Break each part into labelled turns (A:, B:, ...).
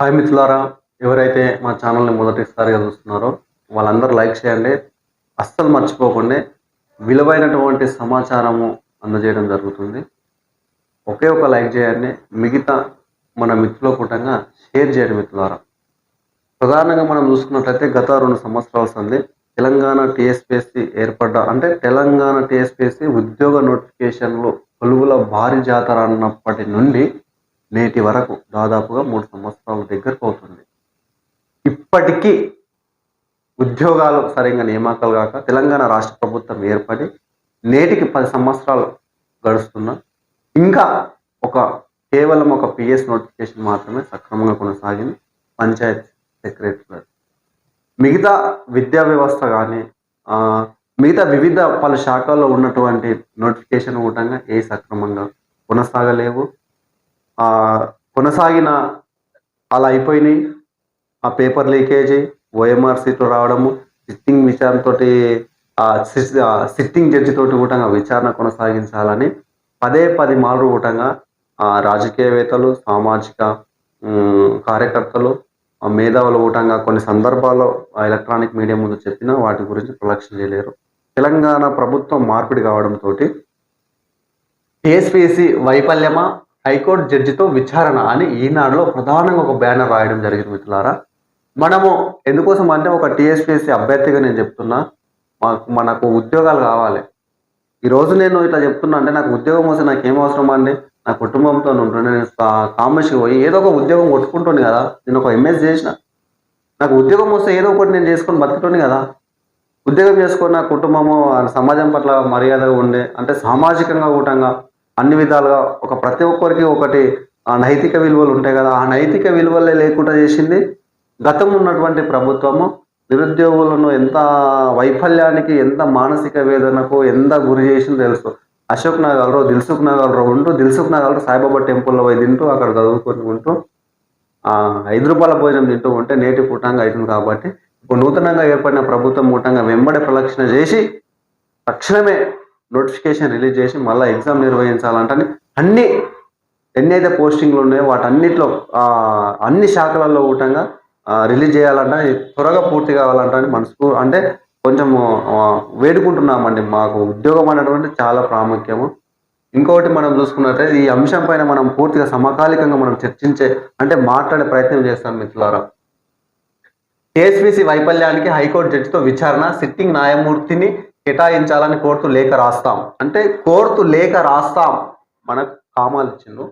A: Hi మిత్రులారా ఎవరైతే మా ఛానల్ని మొదటిసారిగా చూస్తున్నారో వాళ్ళందరూ లైక్ చేయండి. అస్సలు మర్చిపోకుండా విలువైనటువంటి సమాచారము అందజేయడం జరుగుతుంది. ఒకే ఒక లైక్ చేయండి. మిగతా మన మిత్రుల కూటంగా షేర్ చేయండి మిత్రులారా. ప్రధానంగా మనం చూసుకున్నట్లయితే గత రెండు సంవత్సరాల సంది తెలంగాణ టీఎస్పీఎస్సీ ఏర్పడ్డ అంటే తెలంగాణ టీఎస్పీఎస్సీ ఉద్యోగ నోటిఫికేషన్లు కొలువుల భారీ జాతర అన్నప్పటి నుండి నేటి వరకు దాదాపుగా మూడు సంవత్సరాల దగ్గరకు అవుతుంది. ఇప్పటికీ ఉద్యోగాలు సరిగ్గా నియామకాలు కాక తెలంగాణ రాష్ట్ర ప్రభుత్వం ఏర్పడి నేటికి పది సంవత్సరాలు గడుస్తున్నా ఇంకా ఒక కేవలం ఒక పిఎస్ నోటిఫికేషన్ మాత్రమే సక్రమంగా కొనసాగింది పంచాయత్ సెక్రటరీ. మిగతా విద్యా వ్యవస్థ కానీ మిగతా వివిధ పలు శాఖల్లో ఉన్నటువంటి నోటిఫికేషన్ కూడా ఏ సక్రమంగా కొనసాగలేవు. కొనసాగిన అలా అయిపోయినాయి. ఆ పేపర్ లీకేజీ ఓఎంఆర్ సీట్లు రావడము సిట్టింగ్ విచారణతో సిట్టింగ్ జడ్జి తోటి కూటంగా విచారణ కొనసాగించాలని పదే పది మార్లు కూటంగా ఆ, రాజకీయవేత్తలు సామాజిక కార్యకర్తలు మేధావులు కూటంగా కొన్ని సందర్భాల్లో ఆ ఎలక్ట్రానిక్ మీడియా ముందు చెప్పినా వాటి గురించి ప్రొలక్షన్ చేయలేరు. తెలంగాణ ప్రభుత్వం మార్పిడి కావడంతో టీఎస్పీసీ వైఫల్యమా హైకోర్టు జడ్జితో విచారణ అని ఈనాడులో ప్రధానంగా ఒక బ్యానర్ రాయడం జరిగింది మిత్రులారా. మనము ఎందుకోసం అంటే ఒక టీఎస్పీఎస్సీ అభ్యర్థిగా నేను చెప్తున్నా మాకు మనకు ఉద్యోగాలు కావాలి. ఈరోజు నేను ఇట్లా చెప్తున్నా అంటే నాకు ఉద్యోగం వస్తే నాకు ఏం అవసరం అండి? నా కుటుంబంతో ఉంటుండే నేను కామర్స్కి పోయి ఏదో ఒక ఉద్యోగం కొట్టుకుంటుంది కదా. నేను ఒక ఎంఎస్ చేసిన. నాకు ఉద్యోగం వస్తే ఏదో ఒకటి నేను చేసుకొని బతుకుతుంది కదా. ఉద్యోగం చేసుకున్న కుటుంబము సమాజం పట్ల మర్యాదగా ఉండే అంటే సామాజికంగా కూటంగా అన్ని విధాలుగా ఒక ప్రతి ఒక్కరికి ఒకటి ఆ నైతిక విలువలు ఉంటాయి కదా ఆ నైతిక విలువలే లేకుండా చేసింది. గతం ఉన్నటువంటి ప్రభుత్వము నిరుద్యోగులను ఎంత వైఫల్యానికి ఎంత మానసిక వేదనకు ఎంత గురి చేసిందో తెలుసు. అశోక్ నగర్లో దిల్సుఖ్ నగర్లో ఉంటూ దిల్సుఖ్ నగర్లో సాయిబాబా టెంపుల్లో పోయి తింటూ అక్కడ చదువుకొని ఉంటూ ఆ, ఐదు రూపాయల భోజనం తింటూ ఉంటే నేటి కూటంగా అవుతుంది కాబట్టి ఇప్పుడు నూతనంగా ఏర్పడిన ప్రభుత్వం కూటంగా వెంబడి ప్రలక్షణ చేసి తక్షణమే నోటిఫికేషన్ రిలీజ్ చేసి మళ్ళీ ఎగ్జామ్ నిర్వహించాలంటే అన్ని ఎన్ని అయితే పోస్టింగ్లు ఉన్నాయో వాటన్నిటిలో అన్ని శాఖలలో కూటంగా రిలీజ్ చేయాలంటే త్వరగా పూర్తి కావాలంటే మనసు అంటే కొంచెము వేడుకుంటున్నామండి. మాకు ఉద్యోగం అనేటువంటి చాలా ప్రాముఖ్యము. ఇంకొకటి మనం చూసుకున్నట్లయితే ఈ అంశం పైన మనం పూర్తిగా సమకాలికంగా మనం చర్చించే అంటే మాట్లాడే ప్రయత్నం చేస్తాం మిత్రులారా. కేఎస్పీసీ వైఫల్యానికి హైకోర్టు జడ్జితో విచారణ సిట్టింగ్ న్యాయమూర్తిని కేటాయించాలని కోర్టు లేఖ రాస్తాం. అంటే కోర్టు లేఖ రాస్తాం. మనకు కామాలు ఇచ్చిండు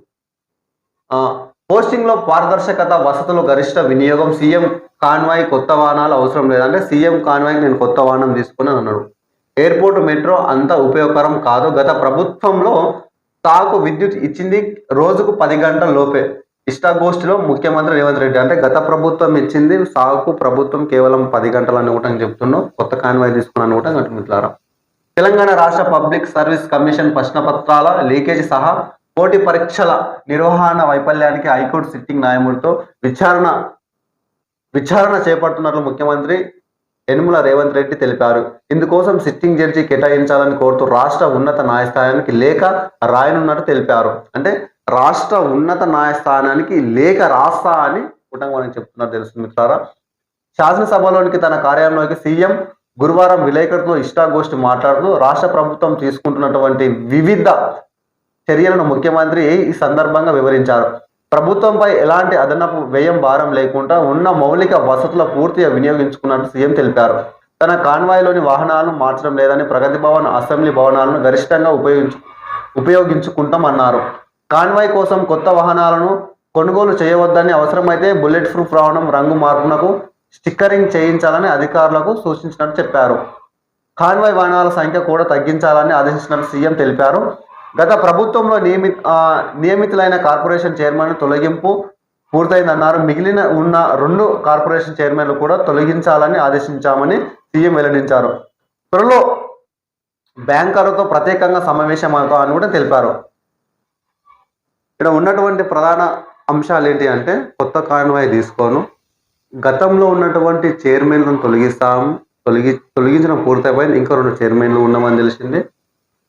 A: పోస్టింగ్లో పోస్టింగ్లో పారదర్శకత వసతులు గరిష్ట వినియోగం సీఎం కాన్వాయ్ కొత్త వాహనాలు అవసరం లేదంటే సీఎం కాన్వాయ్ నేను కొత్త వాహనం తీసుకుని అన్నాడు. ఎయిర్పోర్ట్ మెట్రో అంత ఉపయోగకరం కాదు. గత ప్రభుత్వంలో తాకు విద్యుత్ ఇచ్చింది రోజుకు పది గంటల లోపే. ఇష్టాగోష్ఠిలో ముఖ్యమంత్రి రేవంత్ రెడ్డి అంటే గత ప్రభుత్వం ఇచ్చింది సాగుకు ప్రభుత్వం కేవలం పది గంటలు అని కూడా చెప్తున్నాం కొత్త కాన్వాయ్ తీసుకున్నాను కూడా అంటున్నారా తెలంగాణ రాష్ట్ర పబ్లిక్ సర్వీస్ కమిషన్ ప్రశ్నపత్రాల లీకేజ్ సహా పోటీ పరీక్షల నిర్వహణ వైఫల్యానికి హైకోర్టు సిట్టింగ్ న్యాయమూర్తితో విచారణ విచారణ చేపడుతున్నట్లు ముఖ్యమంత్రి యనుమల రేవంత్ రెడ్డి తెలిపారు. ఇందుకోసం సిట్టింగ్ జడ్జి కేటాయించాలని కోరుతూ రాష్ట్ర ఉన్నత న్యాయస్థానానికి లేఖ రాయనున్నట్టు తెలిపారు. అంటే రాష్ట్ర ఉన్నత న్యాయస్థానానికి లేఖ రాస్తా అని కుటుంబానికి చెప్తున్నారు తెలుసు మిత్రారా శాసనసభలోనికి తన కార్యాలయంలోకి సీఎం గురువారం విలేకరులతో ఇష్టాగోష్ఠి మాట్లాడుతూ రాష్ట్ర ప్రభుత్వం తీసుకుంటున్నటువంటి వివిధ చర్యలను ముఖ్యమంత్రి ఈ సందర్భంగా వివరించారు. ప్రభుత్వంపై ఎలాంటి అదనపు వ్యయం భారం లేకుండా ఉన్న మౌలిక వసతుల పూర్తిగా వినియోగించుకున్నట్టు సీఎం తెలిపారు. తన కాన్వాయ్లోని వాహనాలను మార్చడం లేదని ప్రగతి భవన్ అసెంబ్లీ భవనాలను గరిష్టంగా ఉపయోగించు ఉపయోగించుకుంటామన్నారు. కాన్వాయ్ కోసం కొత్త వాహనాలను కొనుగోలు చేయవద్దని అవసరమైతే బుల్లెట్ ప్రూఫ్ రావడం రంగు మార్పునకు స్టిక్కరింగ్ చేయించాలని అధికారులకు సూచించినట్టు చెప్పారు. కాన్వాయ్ వాహనాల సంఖ్య కూడా తగ్గించాలని ఆదేశించినట్టు సీఎం తెలిపారు. గత ప్రభుత్వంలో నియమి నియమితులైన కార్పొరేషన్ చైర్మన్ తొలగింపు పూర్తయిందన్నారు. మిగిలిన ఉన్న రెండు కార్పొరేషన్ చైర్మన్లు కూడా తొలగించాలని ఆదేశించామని సీఎం వెల్లడించారు. త్వరలో బ్యాంకర్లతో ప్రత్యేకంగా సమావేశం అవుతాం అని కూడా తెలిపారు. ఇక్కడ ఉన్నటువంటి ప్రధాన అంశాలు ఏంటి అంటే కొత్త కాన్వాయ్ తీసుకోను. గతంలో ఉన్నటువంటి చైర్మన్లను తొలగిస్తాం తొలగి తొలగించడం పూర్తయిపోయింది. ఇంకా రెండు చైర్మన్లు ఉన్నామని తెలిసింది.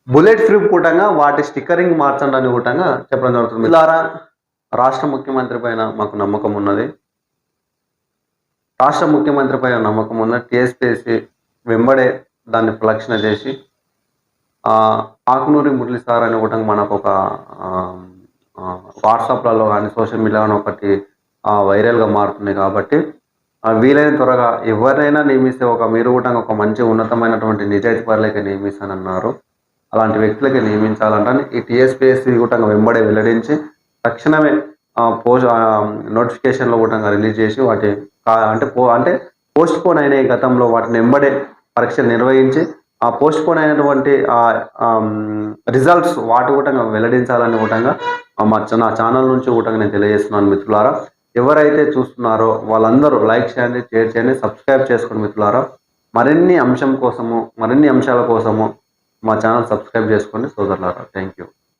A: బుల్లెట్ ఫ్రూప్ కూటంగా వాటి స్టిక్కరింగ్ మార్చండి కూటంగా చెప్పడం జరుగుతుంది. ద్వారా రాష్ట్ర ముఖ్యమంత్రి పైన మాకు నమ్మకం ఉన్నది. రాష్ట్ర ముఖ్యమంత్రి పైన నమ్మకం ఉన్న టీఎస్పీఎస్సీ వెంబడే దాన్ని ప్రలక్షణ చేసి ఆకునూరి మురళి సార్ అని కూడా మనకు ఒక వాట్సాప్లలో కానీ సోషల్ మీడియాలో ఒకటి వైరల్గా మారుతున్నాయి కాబట్టి వీలైన త్వరగా ఎవరైనా నియమిస్తే ఒక మీరు కూడా ఒక మంచి ఉన్నతమైనటువంటి నిజాయితీ పరులకి నియమిస్తానన్నారు. అలాంటి వ్యక్తులకి నియమించాలంటే ఈ టీఎస్పీఎస్సీ కూడా వెంబడే వెల్లడించి తక్షణమే పోస్ట్ నోటిఫికేషన్లో కూడా రిలీజ్ చేసి వాటి అంటే పో అంటే పోస్ట్ పోన్ అయినాయి గతంలో వాటిని వెంబడే పరీక్షలు నిర్వహించి ఆ పోస్ట్ పోన్ అయినటువంటి రిజల్ట్స్ వాటి కూడా వెల్లడించాలని కూడా మా చ- నా ఛానల్ నుంచి కూడా నేను తెలియజేస్తున్నాను మిత్రులారా. ఎవరైతే చూస్తున్నారో వాళ్ళందరూ లైక్ చేయండి షేర్ చేయండి సబ్స్క్రైబ్ చేసుకోండి మిత్రులారా. మరిన్ని అంశం కోసము మరిన్ని అంశాల కోసము మా ఛానల్ సబ్స్క్రైబ్ చేసుకోండి సోదరులారా. Thank you